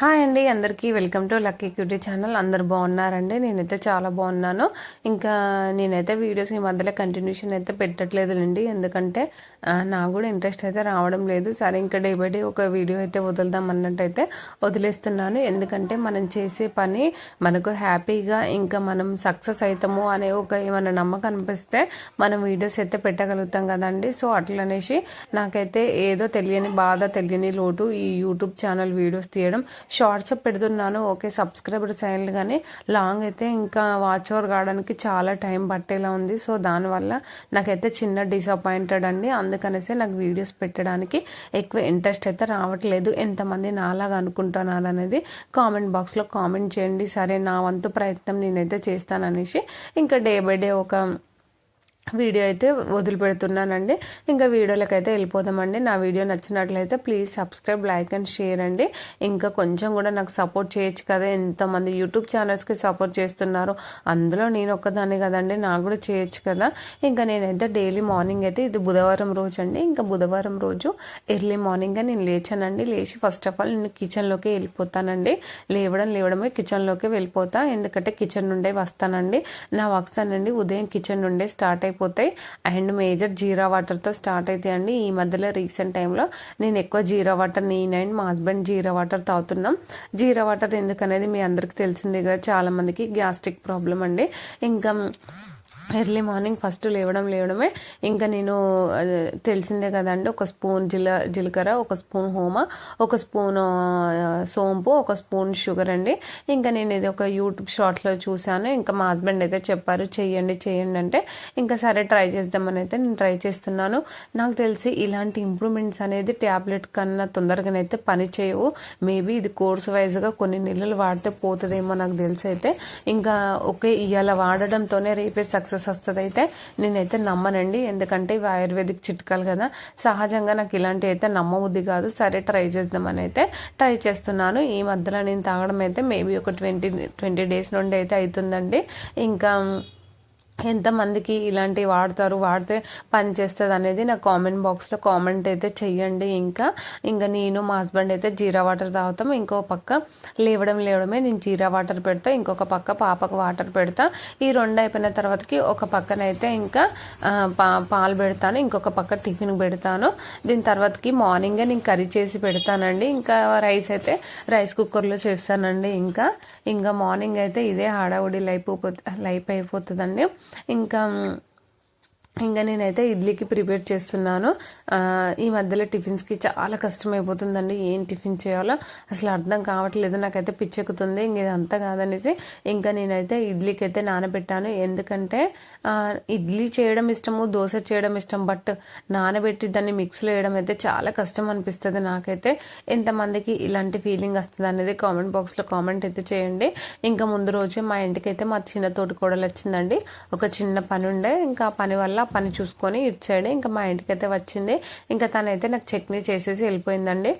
Hi అండి అందరికీ welcome to lucky cutie channel. అందరు బాగున్నారండి? నేనైతే చాలా బాగున్నాను. ఇంకా నేనైతే వీడియోస్ ఈ మధ్యలో కంటిన్యూషన్ అయితే పెట్టట్లేదులేండి. ఎందుకంటే నాకు కూడా ఇంట్రెస్ట్ అయితే రావడం లేదు. సరే ఇంకా డే బై డే ఒక వీడియో అయితే వదులుదాం అన్నట్టు అయితే వదిలేస్తున్నాను. ఎందుకంటే మనం చేసే పని మనకు హ్యాపీగా ఇంకా మనం సక్సెస్ అవుతాము అనే ఒక ఏమైనా నమ్మకం అనిపిస్తే మనం వీడియోస్ అయితే పెట్టగలుగుతాం కదండి. సో అట్లనేసి నాకైతే ఏదో తెలియని బాధ తెలియని లోటు ఈ యూట్యూబ్ ఛానల్ వీడియోస్ తీయడం షార్ట్స్ పెడుతున్నాను. ఓకే సబ్స్క్రైబర్స్ అయ్యారు కానీ లాంగ్ అయితే ఇంకా వాచ్ ఓవర్ కావడానికి చాలా టైం పట్టేలా ఉంది. సో దానివల్ల నాకైతే చిన్న డిసప్పాయింటెడ్ అండి. అందుకనేసి నాకు వీడియోస్ పెట్టడానికి ఎక్కువ ఇంట్రెస్ట్ అయితే రావట్లేదు. ఎంతమంది నాలాగా అనుకుంటున్నారు అనేది కామెంట్ బాక్స్లో కామెంట్ చేయండి. సరే నా వంతు ప్రయత్నం నేనైతే చేస్తాననేసి ఇంకా డే బై డే ఒక వీడియో అయితే వదిలిపెడుతున్నానండి. ఇంకా వీడియోలకు అయితే వెళ్ళిపోదామండి. నా వీడియో నచ్చినట్లయితే please subscribe like and share అండి. ఇంకా కొంచెం కూడా నాకు సపోర్ట్ చేయొచ్చు కదా. ఎంతమంది యూట్యూబ్ ఛానల్స్కి సపోర్ట్ చేస్తున్నారు. అందులో నేను ఒక్కదాన్ని కదండి. నాకు కూడా చేయొచ్చు కదా. ఇంకా నేనైతే డైలీ మార్నింగ్ అయితే ఇది బుధవారం రోజు అండి. ఇంకా బుధవారం రోజు ఎర్లీ మార్నింగ్గా నేను లేచానండి. లేచి ఫస్ట్ ఆఫ్ ఆల్ నేను కిచెన్లోకి వెళ్ళిపోతానండి. లేవడం లేవడమే కిచెన్లోకి వెళ్ళిపోతా. ఎందుకంటే కిచెన్ నుండే వస్తానండి. నా వర్క్స్ అనండి. ఉదయం కిచెన్ నుండే స్టార్ట్ అయిపోతాయి. అండ్ మేజర్ జీరా వాటర్తో స్టార్ట్ అవుతాయండి ఈ మధ్యలో రీసెంట్ టైంలో నేను ఎక్కువ జీరా వాటర్ నేను అండ్ మా హస్బెండ్ జీరా వాటర్ తాగుతున్నాం. జీరా వాటర్ ఎందుకనేది మీ అందరికి తెలిసిందే కదా. చాలామందికి గ్యాస్ట్రిక్ ప్రాబ్లం అండి. ఇంకా ఎర్లీ మార్నింగ్ ఫస్ట్ లేవడం లేవడమే. ఇంకా నేను తెలిసిందే కదండి ఒక స్పూన్ జీల జీలకర్ర ఒక స్పూన్ హోమ ఒక స్పూన్ సోంపు ఒక స్పూన్ షుగర్ అండి. ఇంకా నేను ఇది ఒక యూట్యూబ్ షార్ట్స్లో చూశాను. ఇంకా మా హస్బెండ్ అయితే చెప్పారు చెయ్యండి చేయండి అంటే. ఇంకా సరే ట్రై చేద్దామని అయితే నేను ట్రై చేస్తున్నాను. నాకు తెలిసి ఇలాంటి ఇంప్రూవ్మెంట్స్ అనేది ట్యాబ్లెట్ కన్నా తొందరగానైతే పని చేయవు. మేబీ ఇది కోర్స్ వైజ్గా కొన్ని నెలలు వాడితే పోతుందేమో నాకు తెలిసి అయితే. ఇంకా ఓకే ఇవాళ వాడడంతోనే రేపే సక్సెస్ వస్తుంది అయితే నేనైతే నమ్మనండి. ఎందుకంటే ఇవి ఆయుర్వేదిక్ చిట్కాలు కదా. సహజంగా నాకు ఇలాంటివి అయితే నమ్మబుద్ధి కాదు. సరే ట్రై చేద్దామని అయితే ట్రై చేస్తున్నాను. ఈ మధ్యలో నేను తాగడం అయితే మేబీ ఒక ట్వంటీ ట్వంటీ డేస్ నుండి అయితే అవుతుందండి. ఇంకా ఎంతమందికి ఇలాంటివి వాడతారు వాడితే పని చేస్తుంది అనేది నా కామెంట్ బాక్స్లో కామెంట్ అయితే చెయ్యండి ఇంకా. ఇంకా నేను మా హస్బెండ్ అయితే జీరా వాటర్ తాగుతాం ఇంకో పక్క లేవడం లేవడమే నేను జీరా వాటర్ పెడతా ఇంకొక పక్క పాపకు వాటర్ పెడతా. ఈ రెండు అయిపోయిన తర్వాతకి ఒక పక్కన అయితే ఇంకా పా పాలు పెడతాను ఇంకొక పక్క టిఫిన్ పెడతాను. దీని తర్వాతకి మార్నింగే నేను కర్రీ చేసి పెడతానండి. ఇంకా రైస్ అయితే రైస్ కుక్కర్లో చేస్తానండి ఇంకా. ఇంకా మార్నింగ్ అయితే ఇదే హడావుడి లైఫ్ లైఫ్ అయిపోతుందండి. ఇంకా ఇంకా నేనైతే ఇడ్లీకి ప్రిపేర్ చేస్తున్నాను. ఈ మధ్యలో టిఫిన్స్కి చాలా కష్టం అయిపోతుందండి ఏం టిఫిన్ చేయాలో అసలు అర్థం కావట్లేదు. నాకైతే పిచ్చెక్కుతుంది. ఇంక ఇదంతా కాదనేసి ఇంకా నేనైతే ఇడ్లీకి అయితే నానబెట్టాను. ఎందుకంటే ఇడ్లీ చేయడం ఇష్టము దోశ చేయడం ఇష్టం. బట్ నానబెట్టి దాన్ని మిక్స్లో వేయడం అయితే చాలా కష్టం అనిపిస్తుంది నాకైతే. ఎంతమందికి ఇలాంటి ఫీలింగ్ వస్తుంది అనేది కామెంట్ బాక్స్లో కామెంట్ అయితే చేయండి. ఇంకా ముందు రోజే మా ఇంటికి అయితే మా చిన్న తోటి కోడలు వచ్చిందండి ఒక చిన్న పని ఉండే ఇంకా ఆ పని వల్ల పని చూసుకొని ఇటు సైడ్ ఇంకా మా ఇంటికి అయితే వచ్చింది. ఇంకా తనైతే నాకు చట్నీ చేసేసి వెళ్ళిపోయిందండి.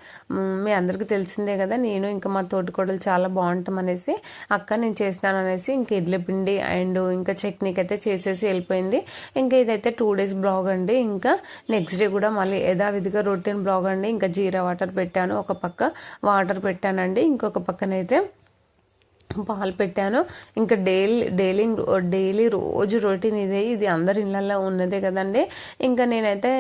మీ అందరికీ తెలిసిందే కదా నేను ఇంకా మా తోటికోడలు చాలా బాగుంటాం అనేసి అక్క నేను చేస్తాను అనేసి ఇంకా ఇడ్లీ పిండి అండ్ ఇంకా చట్నీకి అయితే చేసేసి వెళ్ళిపోయింది. ఇంకా ఇదైతే టూ డేస్ బ్లాగ్ అండి. ఇంకా నెక్స్ట్ డే కూడా మళ్ళీ యథావిధిగా రొటీన్ బ్లాగ్ అండి. ఇంకా జీరా వాటర్ పెట్టాను ఒక పక్క వాటర్ పెట్టానండి. ఇంకొక పక్కనైతే పాలు పెట్టాను. ఇంకా డైలీ డైలీ డైలీ రోజు రొటీన్ ఇదే. ఇది అందరి ఇళ్ళల్లో ఉన్నదే కదండి. ఇంకా నేనైతే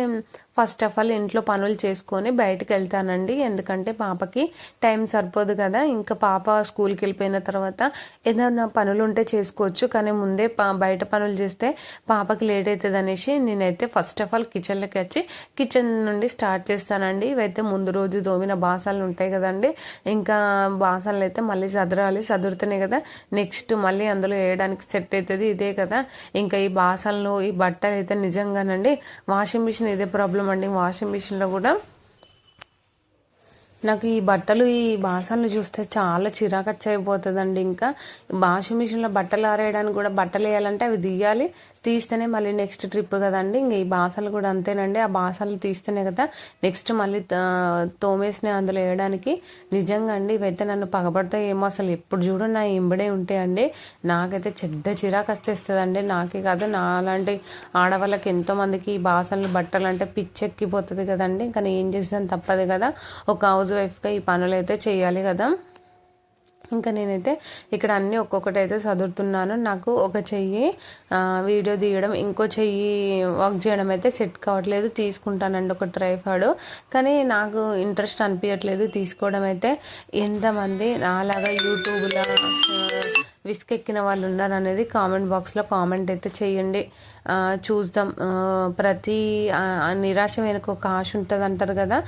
ఫస్ట్ ఆఫ్ ఆల్ ఇంట్లో పనులు చేసుకొని బయటకు వెళ్తానండి. ఎందుకంటే పాపకి టైం సరిపోదు కదా. ఇంకా పాప స్కూల్కి వెళ్ళిపోయిన తర్వాత ఏదైనా పనులు ఉంటే చేసుకోవచ్చు. కానీ ముందే పా- బయట పనులు చేస్తే పాపకి లేట్ అవుతుంది అనేసి నేనైతే ఫస్ట్ ఆఫ్ ఆల్ కిచెన్లోకి వచ్చి కిచెన్ నుండి స్టార్ట్ చేస్తానండి. ఇవైతే ముందు రోజు దోమిన బాసాలు ఉంటాయి కదండి. ఇంకా బాసాలు అయితే మళ్ళీ సదరాలి. సదురుతున్నాయి కదా. నెక్స్ట్ మళ్ళీ అందులో వేయడానికి సెట్ అవుతుంది. ఇదే కదా. ఇంకా ఈ బాసాలను ఈ బట్టలు అయితే నిజంగానండి వాషింగ్ మిషన్ ఇదే ప్రాబ్లం వండి వాషింగ్ మిషన్లో కూడా. నాకు ఈ బట్టలు ఈ బాసన్లు చూస్తే చాలా చిరాకచ్చి అయిపోతుందండి ఇంకా. వాషింగ్ మిషన్లో బట్టలు ఆరేయడానికి కూడా బట్టలు వేయాలంటే అవి తీయాలి. తీస్తేనే మళ్ళీ నెక్స్ట్ ట్రిప్ కదండి. ఇంక ఈ బాసలు కూడా అంతేనండి. ఆ బాసలు తీస్తేనే కదా నెక్స్ట్ మళ్ళీ తోమేసినవి అందులో వేయడానికి. నిజంగా అండి ఇవైతే నన్ను పగబడతాయి ఏమో అసలు ఎప్పుడు చూడు నా ఇంబడే ఉంటాయండి నాకైతే చెడ్డ చిరాకు వచ్చేస్తుందండి నాకే కాదు నా అలాంటి ఆడవాళ్ళకి ఎంతో మందికి ఈ బాసనలు బట్టలు అంటే పిచ్చెక్కిపోతుంది కదండి. ఇంకా నేను ఏం చేసాను తప్పదు కదా. ఒక హౌస్ వైఫ్గా ఈ పనులు అయితే చేయాలి కదా. ఇంకా నేనైతే ఇక్కడ అన్నీ ఒక్కొక్కటి అయితే చదువుతున్నాను నాకు ఒక చెయ్యి వీడియో తీయడం ఇంకో చెయ్యి వర్క్ చేయడం అయితే సెట్ కావట్లేదు. తీసుకుంటానండి ఒక ట్రైఫాడ్ కానీ నాకు ఇంట్రెస్ట్ అనిపించట్లేదు తీసుకోవడం అయితే. ఎంతమంది నాలాగా యూట్యూబ్లో విసుకెక్కిన వాళ్ళు ఉన్నారు అనేది కామెంట్ బాక్స్లో కామెంట్ అయితే చేయండి. చూద్దాం. ప్రతి నిరాశ వెనుక ఒక ఆశ ఉంటుంది అంటారు కదా?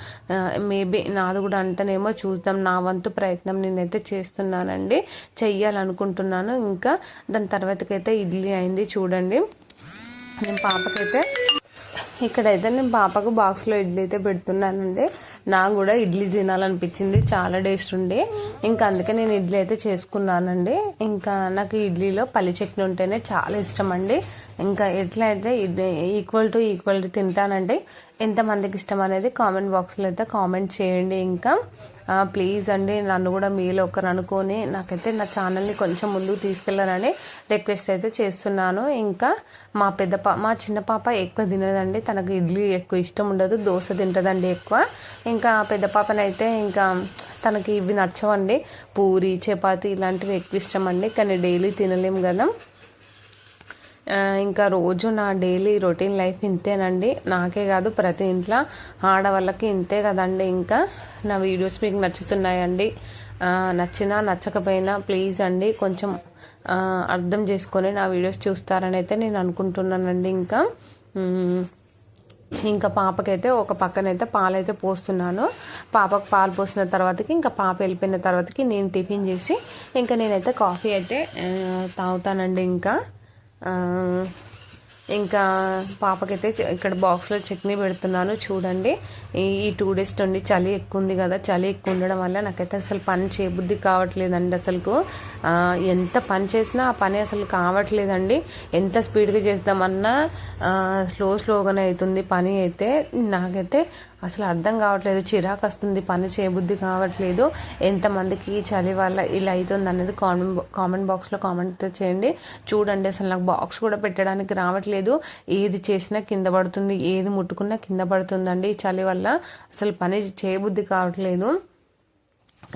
మేబీ నాది కూడా అంటేనేమో చూద్దాం. నా వంతు ప్రయత్నం నేనైతే చేస్తున్నానండి. చెయ్యాలనుకుంటున్నాను. ఇంకా దాని తర్వాతకైతే ఇడ్లీ అయింది చూడండి. నేను పాపకైతే ఇక్కడైతే నేను పాపకు బాక్స్లో ఇడ్లీ అయితే పెడుతున్నానండి. నాకు కూడా ఇడ్లీ తినాలనిపించింది. చాలా టేస్ట్ ఉండి. ఇంకా అందుకే నేను ఇడ్లీ అయితే చేసుకున్నానండి. ఇంకా నాకు ఇడ్లీలో పల్లి చట్నీ ఉంటేనే చాలా ఇష్టం అండి ఇంకా ఎట్లా అయితే ఈక్వల్ టు ఈక్వల్ తింటానండి. ఎంతమందికి ఇష్టం అనేది కామెంట్ బాక్స్లో అయితే కామెంట్ చేయండి. ఇంకా ప్లీజ్ అండి నన్ను కూడా మీలో ఒకరు అనుకొని నాకైతే నా ఛానల్ని కొంచెం ముందుకు తీసుకెళ్ళారని రిక్వెస్ట్ అయితే చేస్తున్నాను. ఇంకా మా పెద్ద పా మా చిన్న పాప ఎక్కువ తినదండి. తనకు ఇడ్లీ ఎక్కువ ఇష్టం ఉండదు దోశ తింటుందండి ఎక్కువ. ఇంకా పెద్ద పాపనైతే ఇంకా తనకి ఇవి నచ్చవండి. పూరి చపాతి ఇలాంటివి ఎక్కువ ఇష్టం అండి కానీ డైలీ తినలేము కదా. ఇంకా రోజు నా డైలీ రొటీన్ లైఫ్ ఇంతేనండి. నాకే కాదు ప్రతి ఇంట్లో ఆడవాళ్ళకి ఇంతే కదండి. ఇంకా నా వీడియోస్ మీకు నచ్చుతున్నాయండి. నచ్చినా నచ్చకపోయినా ప్లీజ్ అండి కొంచెం అర్థం చేసుకొని నా వీడియోస్ చూస్తారని అయితే నేను అనుకుంటున్నానండి ఇంకా. ఇంకా పాపకైతే ఒక పక్కనైతే పాలైతే పోస్తున్నాను. పాపకు పాలు పోసిన తర్వాతకి ఇంకా పాప వెళ్ళిపోయిన తర్వాతకి నేను టిఫిన్ చేసి ఇంకా నేనైతే కాఫీ అయితే తాగుతానండి ఇంకా. ఇంకా పాపకైతే ఇక్కడ బాక్స్లో చట్నీ పెడుతున్నాను చూడండి. ఈ టూ డేస్ నుండి చలి ఎక్కువ ఉంది కదా చలి ఎక్కువ ఉండడం వల్ల నాకైతే అసలు పని చేయబుద్ధి కావట్లేదండి అసలుకు. ఎంత పని చేసినా ఆ పని అసలు కావట్లేదండి. ఎంత స్పీడ్గా చేద్దామన్నా స్లో స్లోగానే అవుతుంది పని అయితే. నాకైతే అసలు అర్థం కావట్లేదు చిరాకు వస్తుంది పని చేయబుద్ధి కావట్లేదు. ఎంతమందికి చలి వల్ల ఇలా అవుతుంది అనేది కామెంట్ కామెంట్ బాక్స్లో కామెంట్ చేయండి. చూడండి అసలు నాకు బాక్స్ కూడా పెట్టడానికి రావట్లేదు. ఏది చేసినా కింద పడుతుంది ఏది ముట్టుకున్నా కింద పడుతుందండి చలి వల్ల. అసలు పని చేయబుద్ధి కావట్లేదు.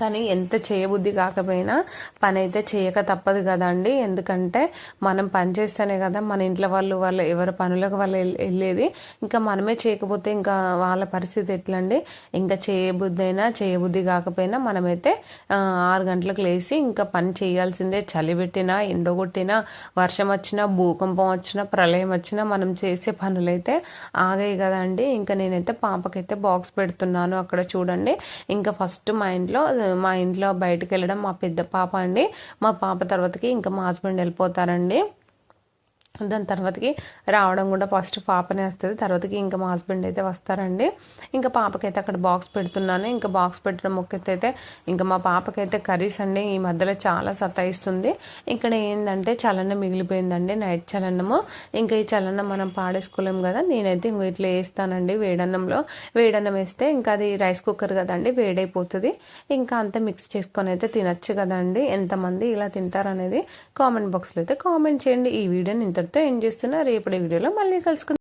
కానీ ఎంత చేయబుద్ధి కాకపోయినా పని అయితే చేయక తప్పదు కదండి. ఎందుకంటే మనం పని చేస్తేనే కదా మన ఇంట్లో వాళ్ళు వాళ్ళు ఎవరి పనులకు వాళ్ళు వెళ్ళేది. ఇంకా మనమే చేయకపోతే ఇంకా వాళ్ళ పరిస్థితి ఎట్లండి? ఇంకా చేయబుద్ధి అయినా చేయబుద్ధి కాకపోయినా మనమైతే ఆరు గంటలకు లేచి ఇంకా పని చేయాల్సిందే. చలి పెట్టినా ఎండగొట్టినా వర్షం వచ్చినా భూకంపం వచ్చినా ప్రళయం వచ్చినా మనం చేసే పనులైతే ఆగాయి కదండి. ఇంకా నేనైతే పాపకైతే బాక్స్ పెడుతున్నాను అక్కడ చూడండి. ఇంకా ఫస్ట్ మా ఇంట్లో మా ఇంట్లో బయటకు వెళ్ళడం మా పెద్ద పాప అండి. మా పాప తర్వాతకి ఇంకా మా హస్బెండ్ వెళ్ళిపోతారండి. దాని తర్వాతకి రావడం కూడా ఫస్ట్ పాపనే వస్తుంది. తర్వాతకి ఇంకా మా హస్బెండ్ అయితే వస్తారండి. ఇంకా పాపకైతే అక్కడ బాక్స్ పెడుతున్నాను. ఇంకా బాక్స్ పెట్టడం మొక్కైతే ఇంకా మా పాపకైతే కర్రీస్ అండి ఈ మధ్యలో చాలా సతాయిస్తుంది. ఇక్కడ ఏంటంటే చలనం మిగిలిపోయిందండి నైట్ చలనము ఇంకా ఈ చలనం మనం పాడేసుకోలేము కదా. నేనైతే ఇంకో ఇట్లా వేస్తానండి వేడన్నంలో. వేడన్నం వేస్తే ఇంకా అది రైస్ కుక్కర్ కదండి వేడైపోతుంది. ఇంకా అంతా మిక్స్ చేసుకొని అయితే తినచ్చు కదండి. ఎంతమంది ఇలా తింటారనేది కామెంట్ బాక్స్లో అయితే కామెంట్ చేయండి. ఈ వీడియోని ఇంత ఇంతటితో ఏం చేస్తున్నా రేపటి వీడియోలో మళ్ళీ కలుసుకుందాం.